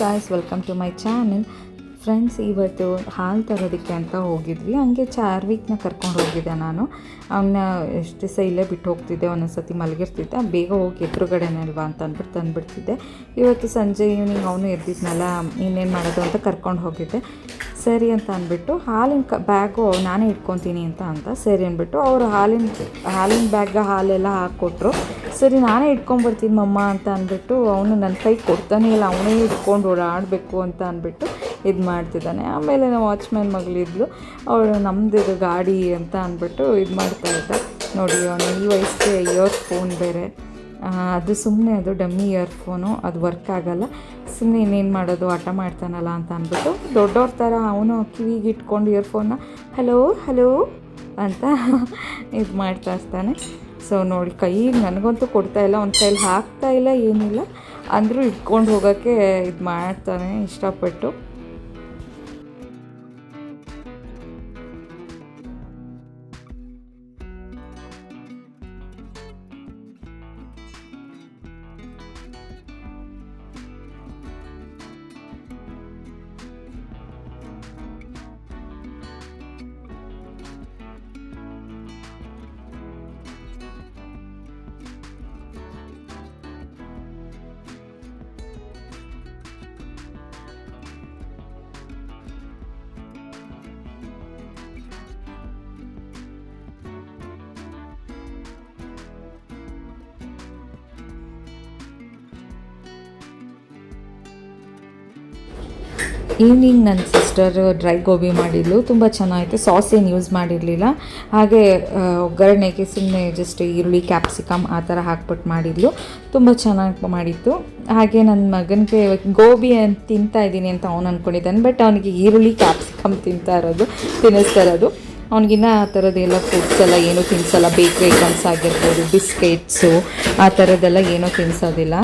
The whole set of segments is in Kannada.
Guys welcome to my channel friends ಇವತ್ತು ಹಾಲು ತರೋದಕ್ಕೆ ಅಂತ ಹೋಗಿದ್ವಿ. ಹಂಗೆ ಚಾರ್ವಿಕ್ನ ಕರ್ಕೊಂಡು ಹೋಗಿದ್ದೆ ನಾನು. ಅವನ್ನ ಎಷ್ಟು ದಿವಸ ಇಲ್ಲೇ ಬಿಟ್ಟು ಹೋಗ್ತಿದ್ದೆ ಒಂದೊಂದು ಸತಿ ಮಲಗಿರ್ತಿದ್ದೆ ಬೇಗ ಹೋಗಿ ಎದುರುಗಡೆನೇ ಅಲ್ವಾ ಅಂತ ಅಂದ್ಬಿಟ್ಟು ತಂದುಬಿಡ್ತಿದ್ದೆ. ಇವತ್ತು ಸಂಜೆ ಈವ್ನಿಂಗ್ ಅವನು ಎದ್ದಿದ್ನಲ್ಲ, ಇನ್ನೇನು ಮಾಡೋದು ಅಂತ ಕರ್ಕೊಂಡು ಹೋಗಿದ್ದೆ. ಸರಿ ಅಂತ ಅಂದ್ಬಿಟ್ಟು ಹಾಲಿನ ಕ, ಬ್ಯಾಗು ನಾನೇ ಇಟ್ಕೊತೀನಿ ಅಂತ ಅಂತ ಸರಿ ಅಂದ್ಬಿಟ್ಟು ಅವರು ಹಾಲಿನ ಹಾಲಿನ ಬ್ಯಾಗ್ಗೆ ಹಾಲೆಲ್ಲ ಹಾಕ್ಕೊಟ್ರು. ಸರಿ ನಾನೇ ಇಟ್ಕೊಂಡ್ಬರ್ತೀನಿ ಮಮ್ಮ ಅಂತ ಅಂದ್ಬಿಟ್ಟು ಅವನು ನನ್ನ ಕೈ ಕೊಡ್ತಾನೆ ಇಲ್ಲ, ಅವನೇ ಇಟ್ಕೊಂಡು ಓಡಾಡಬೇಕು ಅಂತ ಅಂದ್ಬಿಟ್ಟು ಇದು ಮಾಡ್ತಿದ್ದಾನೆ. ಆಮೇಲೆ ನಾವು ವಾಚ್ಮ್ಯಾನ್ ಮಗಳಿದ್ಲು, ಅವಳು ನಮ್ಮದು ಗಾಡಿ ಅಂತ ಅಂದ್ಬಿಟ್ಟು ಇದು ಮಾಡ್ತಾ ಇದ್ದ. ನೋಡಿ ಅವನು ಈ ವಯಸ್ಸಿಗೆ ಇಯರ್ ಫೋನ್ ಬೇರೆ. ಅದು ಸುಮ್ಮನೆ ಅದು ಡಮ್ಮಿ ಇಯರ್ಫೋನು, ಅದು ವರ್ಕ್ ಆಗಲ್ಲ. ಸುಮ್ಮನೆ ಇನ್ನೇನು ಮಾಡೋದು, ಆಟ ಮಾಡ್ತಾನಲ್ಲ ಅಂತ ಅಂದ್ಬಿಟ್ಟು ದೊಡ್ಡವ್ರ ಥರ ಅವನು ಕಿವಿಗೆ ಇಟ್ಕೊಂಡು ಇಯರ್ಫೋನ್ನ ಹಲೋ ಹಲೋ ಅಂತ ಇದು ಮಾಡ್ತಾ ಇರ್ತಾನೆ. ಸೊ ನೋಡಿ ಕೈ ನನಗಂತೂ ಕೊಡ್ತಾ ಇಲ್ಲ, ಒಂದು ಕೈಲಿ ಹಾಕ್ತಾ ಇಲ್ಲ, ಏನಿಲ್ಲ. ಅಂದರೂ ಇಟ್ಕೊಂಡು ಹೋಗೋಕ್ಕೆ ಇದು ಮಾಡ್ತಾನೆ, ಇಷ್ಟಪಟ್ಟು. ಈವ್ನಿಂಗ್ ನನ್ನ ಸಿಸ್ಟರ್ ಡ್ರೈ ಗೋಬಿ ಮಾಡಿದ್ಲು. ತುಂಬ ಚೆನ್ನಾಗಿತ್ತು. ಸಾಸ್ ಏನು ಯೂಸ್ ಮಾಡಿರಲಿಲ್ಲ. ಹಾಗೆ ಒಗ್ಗರಣೆಗೆ ಸುಮ್ಮನೆ ಜಸ್ಟ್ ಈರುಳ್ಳಿ ಕ್ಯಾಪ್ಸಿಕಮ್ ಆ ಥರ ಹಾಕ್ಬಿಟ್ಟು ಮಾಡಿದ್ಲು. ತುಂಬ ಚೆನ್ನಾಗಿ ಮಾಡಿತ್ತು. ಹಾಗೆ ನನ್ನ ಮಗನಿಗೆ ಗೋಬಿ ಅಂತ ತಿಂತಾ ಇದ್ದೀನಿ ಅಂತ ಅವನು ಅಂದ್ಕೊಂಡಿದ್ದಾನೆ ಬಟ್ ಅವನಿಗೆ ಈರುಳ್ಳಿ ಕ್ಯಾಪ್ಸಿಕಮ್ ತಿಂತಾ ಇರೋದು, ತಿನ್ನಿಸ್ತಾ ಇರೋದು. ಅವ್ನಿಗಿನ್ನ ಆ ಥರದ್ದೆಲ್ಲ ಫುಡ್ಸ್ ಎಲ್ಲ ಏನೂ ತಿನ್ಸಲ್ಲ. ಬೇಕ್ರಿ ಐಟಮ್ಸ್ ಆಗಿರ್ಬೋದು ಬಿಸ್ಕೆಟ್ಸು ಆ ಥರದ್ದೆಲ್ಲ ಏನೂ ತಿನ್ಸೋದಿಲ್ಲ.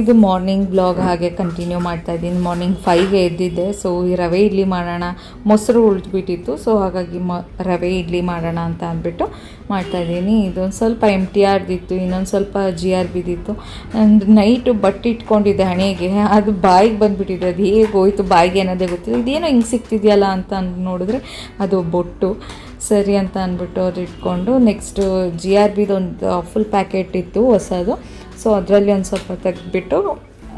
ಇದು ಮಾರ್ನಿಂಗ್ ಬ್ಲಾಗ್ ಹಾಗೆ ಕಂಟಿನ್ಯೂ ಮಾಡ್ತಾ ಇದ್ದೀನಿ. ಮಾರ್ನಿಂಗ್ ಫೈವ್ಗೆ ಎದ್ದಿದ್ದೆ. ಸೊ ಈ ರವೆ ಇಡ್ಲಿ ಮಾಡೋಣ. ಮೊಸರು ಉಳಿದ್ಬಿಟ್ಟಿತ್ತು. ಸೊ ಹಾಗಾಗಿ ಮ, ರವೆ ಇಡ್ಲಿ ಮಾಡೋಣ ಅಂತ ಅಂದ್ಬಿಟ್ಟು ಮಾಡ್ತಾ ಇದ್ದೀನಿ. ಇದೊಂದು ಸ್ವಲ್ಪ ಎಂ ಟಿ ಆರ್ದಿತ್ತು ಇನ್ನೊಂದು ಸ್ವಲ್ಪ ಜಿ ಆರ್ ಬಿದ್ದಿತ್ತು. ಆ್ಯಂಡ್ ನೈಟು ಬಟ್ಟೆ ಇಟ್ಕೊಂಡಿದ್ದೆ ಹಣೆಗೆ. ಅದು ಬಾಯಿಗೆ ಬಂದುಬಿಟ್ಟಿದೆ. ಅದು ಹೇಗೆ ಹೋಯ್ತು, ಬಾಯಿಗೆ ಅನ್ನೋದೇ ಗೊತ್ತಿಲ್ಲ. ಇದೇನೋ ಹಿಂಗೆ ಸಿಗ್ತಿದೆಯಲ್ಲ ಅಂತ ಅಂದು ನೋಡಿದ್ರೆ ಅದು ಬೊಟ್ಟು. ಸರಿ ಅಂತ ಅಂದ್ಬಿಟ್ಟು ಅದು ಇಟ್ಕೊಂಡು ನೆಕ್ಸ್ಟು ಜಿ ಆರ್ ಬಿದೊಂದು ಫುಲ್ ಪ್ಯಾಕೆಟ್ ಇತ್ತು ಹೊಸದು. ಸೊ ಅದರಲ್ಲಿ ಒಂದು ಸ್ವಲ್ಪ ತೆಗೆದ್ಬಿಟ್ಟು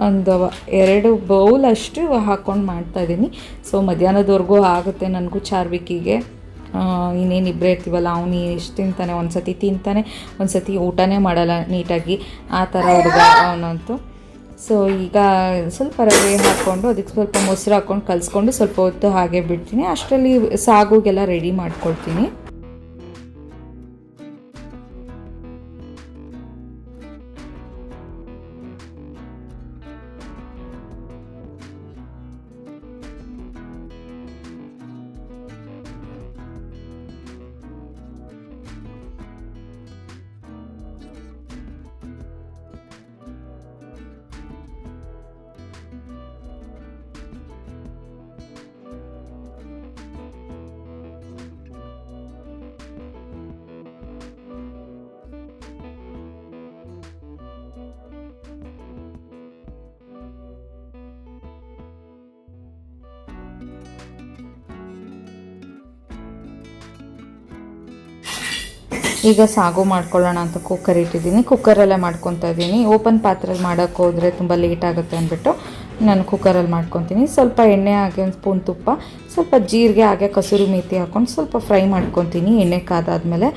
ಒಂದು ಎರಡು ಬೌಲ್ ಅಷ್ಟು ಹಾಕ್ಕೊಂಡು ಮಾಡ್ತಾಯಿದ್ದೀನಿ ಸೊ ಮಧ್ಯಾಹ್ನದವರೆಗೂ ಆಗುತ್ತೆ ನನಗೂ ಚಾರ್ವಿಕಿಗೆ. ಇನ್ನೇನು ಇಬ್ಬರೇ ಇರ್ತೀವಲ್ಲ, ಅವನು ಎಷ್ಟು ತಿಂತಾನೆ ಒಂದು ಸತಿ ತಿಂತಾನೆ ಒಂದು ಸತಿ ಊಟನೇ ಮಾಡಲ್ಲ ನೀಟಾಗಿ. ಆ ಥರ ಹುಡುಗ ಅವನಂತೂ. ಸೊ ಈಗ ಸ್ವಲ್ಪ ರವೆ ಹಾಕ್ಕೊಂಡು ಅದಕ್ಕೆ ಸ್ವಲ್ಪ ಮೊಸರು ಹಾಕ್ಕೊಂಡು ಕಲಿಸ್ಕೊಂಡು ಸ್ವಲ್ಪ ಹೊತ್ತು ಹಾಗೆ ಬಿಡ್ತೀನಿ. ಅಷ್ಟರಲ್ಲಿ ಸಾಗುಗೆಲ್ಲ ರೆಡಿ ಮಾಡ್ಕೊಳ್ತೀನಿ ಈಗ ಸಾಗು ಮಾಡ್ಕೊಳ್ಳೋಣ ಅಂತ ಕುಕ್ಕರ್ ಇಟ್ಟಿದ್ದೀನಿ. ಕುಕ್ಕರಲ್ಲೇ ಮಾಡ್ಕೊತಾ ಇದ್ದೀನಿ. ಓಪನ್ ಪಾತ್ರೆಯಲ್ಲಿ ಮಾಡೋಕ್ಕೆ ಹೋದರೆ ತುಂಬ ಲೇಟ್ ಆಗುತ್ತೆ ಅಂದ್ಬಿಟ್ಟು ನಾನು ಕುಕ್ಕರಲ್ಲಿ ಮಾಡ್ಕೊತೀನಿ. ಸ್ವಲ್ಪ ಎಣ್ಣೆ ಹಾಗೆ ಒಂದು ಸ್ಪೂನ್ ತುಪ್ಪ, ಸ್ವಲ್ಪ ಜೀರಿಗೆ ಹಾಗೆ ಕಸೂರಿ ಮೇಥಿ ಹಾಕ್ಕೊಂಡು ಸ್ವಲ್ಪ ಫ್ರೈ ಮಾಡ್ಕೊತೀನಿ. ಎಣ್ಣೆ ಕಾದಾದಮೇಲೆ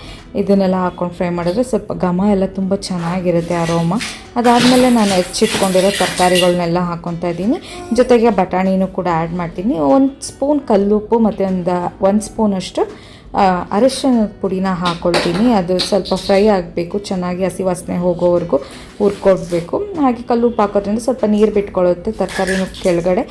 ಇದನ್ನೆಲ್ಲ ಹಾಕ್ಕೊಂಡು ಫ್ರೈ ಮಾಡಿದ್ರೆ ಸ್ವಲ್ಪ ಘಮ ಎಲ್ಲ ತುಂಬ ಚೆನ್ನಾಗಿರುತ್ತೆ ಅರೋಮ ಅದಾದಮೇಲೆ ನಾನು ಹೆಚ್ಚಿಟ್ಕೊಂಡಿರೋ ತರಕಾರಿಗಳನ್ನೆಲ್ಲ ಹಾಕ್ಕೊತಾ ಇದ್ದೀನಿ. ಜೊತೆಗೆ ಬಟಾಣಿನೂ ಕೂಡ ಆ್ಯಡ್ ಮಾಡ್ತೀನಿ. ಒಂದು ಸ್ಪೂನ್ ಕಲ್ಲುಪ್ಪು ಮತ್ತು ಒಂದು ಒಂದು ಸ್ಪೂನಷ್ಟು ಆ, ಅರಿಶಿಣದ ಪುಡಿನ ಹಾಕ್ಕೊಳ್ತೀನಿ ಅದು ಸ್ವಲ್ಪ ಫ್ರೈ ಆಗಬೇಕು. ಚೆನ್ನಾಗಿ ಹಸಿ ವಾಸನೆ ಹೋಗೋವರೆಗೂ ಹುರ್ಕೊಡ್ಬೇಕು ಹಾಗೆ ಕಲ್ಲುಪ್ಪು ಹಾಕೋದ್ರಿಂದ ಸ್ವಲ್ಪ ನೀರು ಬಿಟ್ಕೊಳ್ಳುತ್ತೆ ತರಕಾರಿನೂ ಕೆಳಗಡೆ.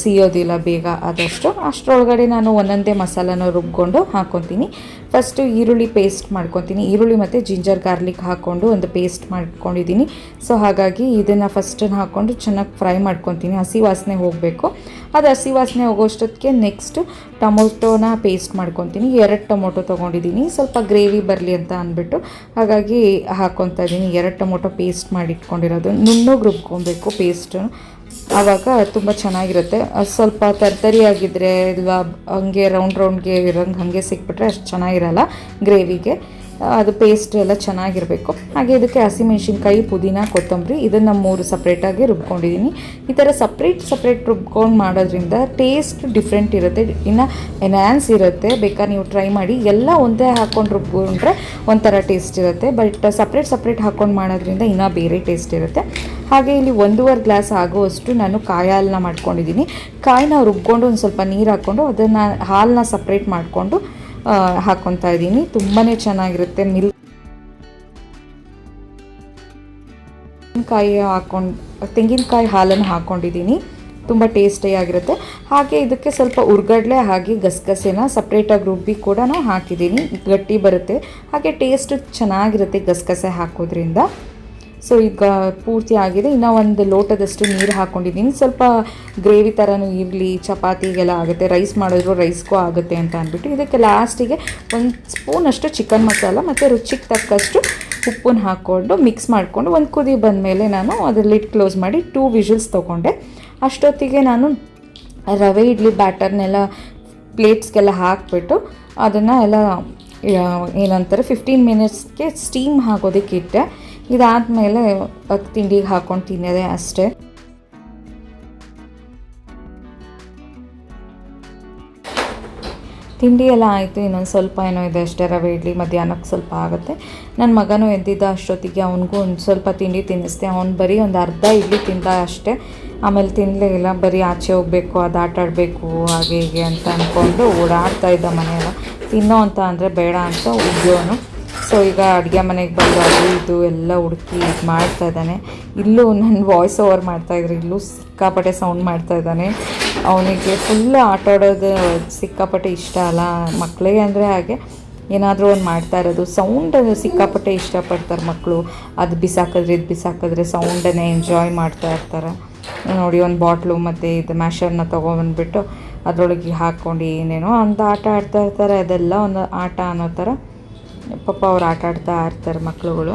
ಸಿಯೋದಿಲ್ಲ ಬೇಗ ಆದಷ್ಟು. ಅಷ್ಟರೊಳಗಡೆ ನಾನು ಒಂದೊಂದೇ ಮಸಾಲನ ರುಬ್ಕೊಂಡು ಹಾಕ್ಕೊತೀನಿ ಫಸ್ಟು ಈರುಳ್ಳಿ ಪೇಸ್ಟ್ ಮಾಡ್ಕೊತೀನಿ. ಈರುಳ್ಳಿ ಮತ್ತು ಜಿಂಜರ್ ಗಾರ್ಲಿಕ್ ಹಾಕ್ಕೊಂಡು ಒಂದು ಪೇಸ್ಟ್ ಮಾಡ್ಕೊಂಡಿದ್ದೀನಿ. ಸೊ ಹಾಗಾಗಿ ಇದನ್ನು ಫಸ್ಟನ್ನು ಹಾಕ್ಕೊಂಡು ಚೆನ್ನಾಗಿ ಫ್ರೈ ಮಾಡ್ಕೊತೀನಿ. ಹಸಿ ವಾಸನೆ ಹೋಗಬೇಕು. ಅದು ಹಸಿ ವಾಸನೆ ಹೋಗೋಷ್ಟೊತ್ತಿಗೆ ನೆಕ್ಸ್ಟ್ ಟೊಮೊಟೊನ ಪೇಸ್ಟ್ ಮಾಡ್ಕೊತೀನಿ. ಎರಡು ಟೊಮೊಟೊ ತೊಗೊಂಡಿದ್ದೀನಿ. ಸ್ವಲ್ಪ ಗ್ರೇವಿ ಬರಲಿ ಅಂತ ಅಂದ್ಬಿಟ್ಟು ಹಾಗಾಗಿ ಹಾಕ್ಕೊತಾ ಇದ್ದೀನಿ ಎರಡು ಟೊಮೊಟೊ ಪೇಸ್ಟ್ ಪೇಸ್ಟ್ ಮಾಡಿ ಇಟ್ಕೊಂಡಿರೋದು ನುಣ್ಣಗೆ ರುಬ್ಕೊಬೇಕು ಪೇಸ್ಟ್ ಆವಾಗ ತುಂಬ ಚೆನ್ನಾಗಿರುತ್ತೆ. ಸ್ವಲ್ಪ ತರ್ತರಿಯಾಗಿದ್ದರೆ ಇಲ್ಲ ಹಂಗೆ ರೌಂಡ್ ರೌಂಡ್ಗೆ ಇರೋಂಗೆ ಹಾಗೆ ಸಿಕ್ಬಿಟ್ರೆ ಅಷ್ಟು ಚೆನ್ನಾಗಿರಲ್ಲ ಗ್ರೇವಿಗೆ ಅದು ಪೇಸ್ಟ್ ಎಲ್ಲ ಚೆನ್ನಾಗಿರಬೇಕು. ಹಾಗೆ ಇದಕ್ಕೆ ಹಸಿಮೆಣ್ಸಿನ್ಕಾಯಿ, ಪುದೀನ, ಕೊತ್ತಂಬರಿ ಇದನ್ನು ಮೂರು ಸಪ್ರೇಟಾಗಿ ರುಬ್ಕೊಂಡಿದ್ದೀನಿ ಈ ಥರ ಸಪ್ರೇಟ್ ಸಪ್ರೇಟ್ ರುಬ್ಕೊಂಡು ಮಾಡೋದ್ರಿಂದ ಟೇಸ್ಟ್ ಡಿಫ್ರೆಂಟ್ ಇರುತ್ತೆ. ಇನ್ನು ಎನ್ಹ್ಯಾನ್ಸ್ ಇರುತ್ತೆ. ಬೇಕಾದ್ರೆ ನೀವು ಟ್ರೈ ಮಾಡಿ. ಎಲ್ಲ ಒಂದೇ ಹಾಕ್ಕೊಂಡು ರುಬ್ಕೊಂಡ್ರೆ ಒಂಥರ ಟೇಸ್ಟ್ ಇರುತ್ತೆ. ಬಟ್ ಸಪ್ರೇಟ್ ಸಪ್ರೇಟ್ ಹಾಕ್ಕೊಂಡು ಮಾಡೋದ್ರಿಂದ ಇನ್ನೂ ಬೇರೆ ಟೇಸ್ಟ್ ಇರುತ್ತೆ. ಹಾಗೆ ಇಲ್ಲಿ ಒಂದೂವರೆ ಗ್ಲಾಸ್ ಆಗುವಷ್ಟು ನಾನು ಕಾಯಿ ಹಾಲನ್ನ ಮಾಡ್ಕೊಂಡಿದ್ದೀನಿ ಕಾಯಿನ ರುಬ್ಕೊಂಡು ಒಂದು ಸ್ವಲ್ಪ ನೀರು ಹಾಕ್ಕೊಂಡು ಅದನ್ನು ಹಾಲನ್ನ ಸಪ್ರೇಟ್ ಮಾಡಿಕೊಂಡು ಹಾಕ್ಕೊತಾ ಇದ್ದೀನಿ. ತುಂಬಾ ಚೆನ್ನಾಗಿರುತ್ತೆ. ಮಿಲ್ ತೆಂಗಿನಕಾಯಿ ಹಾಕೊಂಡು, ತೆಂಗಿನಕಾಯಿ ಹಾಲನ್ನು ಹಾಕ್ಕೊಂಡಿದ್ದೀನಿ ತುಂಬ ಟೇಸ್ಟಿಯಾಗಿರುತ್ತೆ ಹಾಗೆ ಇದಕ್ಕೆ ಸ್ವಲ್ಪ ಉರ್ಗಡ್ಲೆ ಹಾಗೆ ಗಸಗಸೆನ ಸಪ್ರೇಟಾಗಿ ರುಬ್ಬಿ ಕೂಡ ಹಾಕಿದ್ದೀನಿ. ಗಟ್ಟಿ ಬರುತ್ತೆ. ಹಾಗೆ ಟೇಸ್ಟ್ ಚೆನ್ನಾಗಿರುತ್ತೆ ಗಸಗಸೆ ಹಾಕೋದ್ರಿಂದ. ಸೊ ಈಗ ಪೂರ್ತಿ ಆಗಿದೆ. ಇನ್ನು ಒಂದು ಲೋಟದಷ್ಟು ನೀರು ಹಾಕ್ಕೊಂಡಿದ್ದೀನಿ ಸ್ವಲ್ಪ ಗ್ರೇವಿ ಥರನೂ ಇರಲಿ ಚಪಾತಿಗೆಲ್ಲ ಆಗುತ್ತೆ. ರೈಸ್ ಮಾಡಿದ್ರು ರೈಸ್ಗೂ ಆಗುತ್ತೆ ಅಂತ ಅಂದ್ಬಿಟ್ಟು ಇದಕ್ಕೆ ಲಾಸ್ಟಿಗೆ ಒಂದು ಸ್ಪೂನಷ್ಟು ಚಿಕನ್ ಮಸಾಲ ಮತ್ತು ರುಚಿಗೆ ತಕ್ಕಷ್ಟು ಉಪ್ಪನ್ನು ಹಾಕ್ಕೊಂಡು ಮಿಕ್ಸ್ ಮಾಡಿಕೊಂಡು ಒಂದು ಕುದಿ ಬಂದಮೇಲೆ ನಾನು ಅದ್ರ ಲಿಟ್ ಕ್ಲೋಸ್ ಮಾಡಿ ಟೂ ವಿಷಲ್ಸ್ ತೊಗೊಂಡೆ. ಅಷ್ಟೊತ್ತಿಗೆ ನಾನು ರವೆ, ಇಡ್ಲಿ, ಬ್ಯಾಟರ್ನೆಲ್ಲ ಪ್ಲೇಟ್ಸ್ಗೆಲ್ಲ ಹಾಕಿಬಿಟ್ಟು ಅದನ್ನು ಎಲ್ಲ ಏನಂತಾರೆ ಫಿಫ್ಟೀನ್ ಮಿನಿಟ್ಸ್ಗೆ ಸ್ಟೀಮ್ ಹಾಕೋದಕ್ಕೆ ಇಟ್ಟೆ. ಇದಾದಮೇಲೆ ತಿಂಡಿಗೆ ಹಾಕ್ಕೊಂಡು ತಿನ್ನೋದೇ ಅಷ್ಟೇ. ತಿಂಡಿ ಎಲ್ಲ ಆಯಿತು, ಇನ್ನೊಂದು ಸ್ವಲ್ಪ ಏನೋ ಇದೆ ಅಷ್ಟೇ, ರವೆ, ಇಡ್ಲಿ ಮಧ್ಯಾಹ್ನಕ್ಕೆ ಸ್ವಲ್ಪ ಆಗುತ್ತೆ. ನನ್ನ ಮಗನೂ ಎದ್ದಿದ್ದ ಅಷ್ಟೊತ್ತಿಗೆ ಅವನಿಗೂ ಒಂದು ಸ್ವಲ್ಪ ತಿಂಡಿ ತಿನ್ನಿಸ್ದೆ. ಅವ್ನು ಬರೀ ಒಂದು ಅರ್ಧ ಇಡ್ಲಿ ತಿಂದ ಅಷ್ಟೇ. ಆಮೇಲೆ ತಿನ್ನಲೇ ಇಲ್ಲ, ಬರೀ ಆಚೆ ಹೋಗಬೇಕು, ಅದು ಆಟ ಆಡಬೇಕು, ಹಾಗೆ ಹೀಗೆ ಅಂತ ಅಂದ್ಕೊಂಡು ಓಡಾಡ್ತಾ ಇದ್ದ ಮನೆಯೆಲ್ಲ. ತಿನ್ನೋ ಅಂತ ಅಂದರೆ ಬೇಡ ಅಂತ ಉಗ್ಯೋನು. ಸೊ ಈಗ ಅಡುಗೆ ಮನೆಗೆ ಬಂದು ಅದು ಇದು ಎಲ್ಲ ಹುಡುಕಿ ಇದು ಮಾಡ್ತಾ ಇದ್ದಾನೆ. ಇಲ್ಲೂ ನನ್ನ ವಾಯ್ಸ್ ಓವರ್ ಮಾಡ್ತಾಯಿದ್ರು ಇಲ್ಲೂ ಸಿಕ್ಕಾಪಟ್ಟೆ ಸೌಂಡ್ ಮಾಡ್ತಾ ಇದ್ದಾನೆ. ಅವನಿಗೆ ಫುಲ್ ಆಟ ಆಡೋದು ಸಿಕ್ಕಾಪಟ್ಟೆ ಇಷ್ಟ ಅಲ್ಲ. ಮಕ್ಕಳಿಗೆ ಅಂದರೆ ಹಾಗೆ ಏನಾದರೂ ಒಂದು ಮಾಡ್ತಾ ಇರೋದು. ಸೌಂಡ್ ಸಿಕ್ಕಾಪಟ್ಟೆ ಇಷ್ಟಪಡ್ತಾರೆ ಮಕ್ಕಳು ಅದು ಬಿಸಾಕಿದ್ರೆ ಇದು ಬಿಸಾಕಿದ್ರೆ ಸೌಂಡನ್ನೇ ಎಂಜಾಯ್ ಮಾಡ್ತಾ ಇರ್ತಾರೆ. ನೋಡಿ, ಒಂದು ಬಾಟ್ಲು ಮತ್ತು ಇದು ಮ್ಯಾಶರ್ನ ತೊಗೊಬಂದ್ಬಿಟ್ಟು ಅದರೊಳಗೆ ಹಾಕ್ಕೊಂಡು ಏನೇನೋ ಅಂತ ಆಟ ಆಡ್ತಾ ಇರ್ತಾರೆ. ಅದೆಲ್ಲ ಒಂದು ಆಟ ಅನ್ನೋ ಥರ ಪಾಪ ಅವ್ರು ಆಟ ಆಡ್ತಾ ಇರ್ತಾರೆ ಮಕ್ಕಳುಗಳು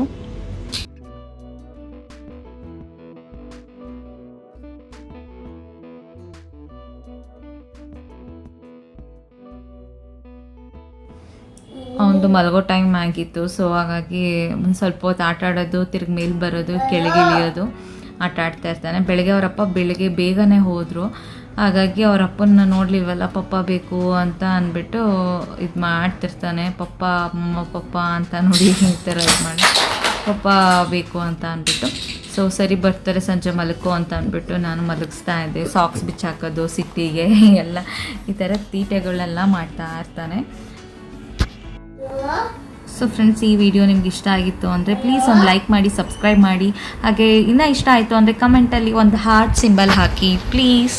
ಅವನದು ಮಲಗೋ ಟೈಮ್ ಆಗಿತ್ತು ಸೊ ಹಾಗಾಗಿ ಒಂದು ಸ್ವಲ್ಪ ಹೊತ್ತು ಆಟ ಆಡೋದು, ತಿರ್ಗಿ ಮೇಲೆ ಬರೋದು, ಕೆಳಗೆ ಇಳಿಯೋದು, ಆಟ ಆಡ್ತಾ ಇರ್ತಾನೆ. ಬೆಳಗ್ಗೆ ಅವರಪ್ಪ ಬೆಳಗ್ಗೆ ಬೇಗನೆ ಹೋದರು. ಹಾಗಾಗಿ ಅವ್ರ ಅಪ್ಪನ ನೋಡಲಿಲ್ವಲ್ಲ, ಪಪ್ಪ ಬೇಕು ಅಂತ ಅಂದ್ಬಿಟ್ಟು ಇದು ಮಾಡ್ತಿರ್ತಾನೆ. ಪಪ್ಪ, ಅಮ್ಮ, ಪಪ್ಪ ಅಂತ ನೋಡಿ ಈ ಥರ ಇದು ಮಾಡಿ. ಪಪ್ಪ ಬೇಕು ಅಂತ ಅಂದ್ಬಿಟ್ಟು ಸೊ ಸರಿ ಬರ್ತಾರೆ ಸಂಜೆ ಮಲಗೋ ಅಂತ ಅಂದ್ಬಿಟ್ಟು ನಾನು ಮಲಗಿಸ್ತಾ ಇದ್ದೆ. ಸಾಕ್ಸ್ ಬಿಚ್ಚಾಕೋದು, ಸಿಟ್ಟಿಗೆ ಎಲ್ಲ ಈ ಥರ ತೀಟೆಗಳೆಲ್ಲ ಮಾಡ್ತಾ ಇರ್ತಾನೆ. ಸೊ ಫ್ರೆಂಡ್ಸ್ ಈ ವಿಡಿಯೋ ನಿಮ್ಗೆ ಇಷ್ಟ ಆಗಿತ್ತು ಅಂದರೆ ಪ್ಲೀಸ್ ಒಂದು ಲೈಕ್ ಮಾಡಿ ಸಬ್ಸ್ಕ್ರೈಬ್ ಮಾಡಿ. ಹಾಗೆ ಇನ್ನೂ ಇಷ್ಟ ಆಯಿತು ಅಂದರೆ ಕಮೆಂಟಲ್ಲಿ ಒಂದು ಹಾರ್ಟ್ ಸಿಂಬಲ್ ಹಾಕಿ ಪ್ಲೀಸ್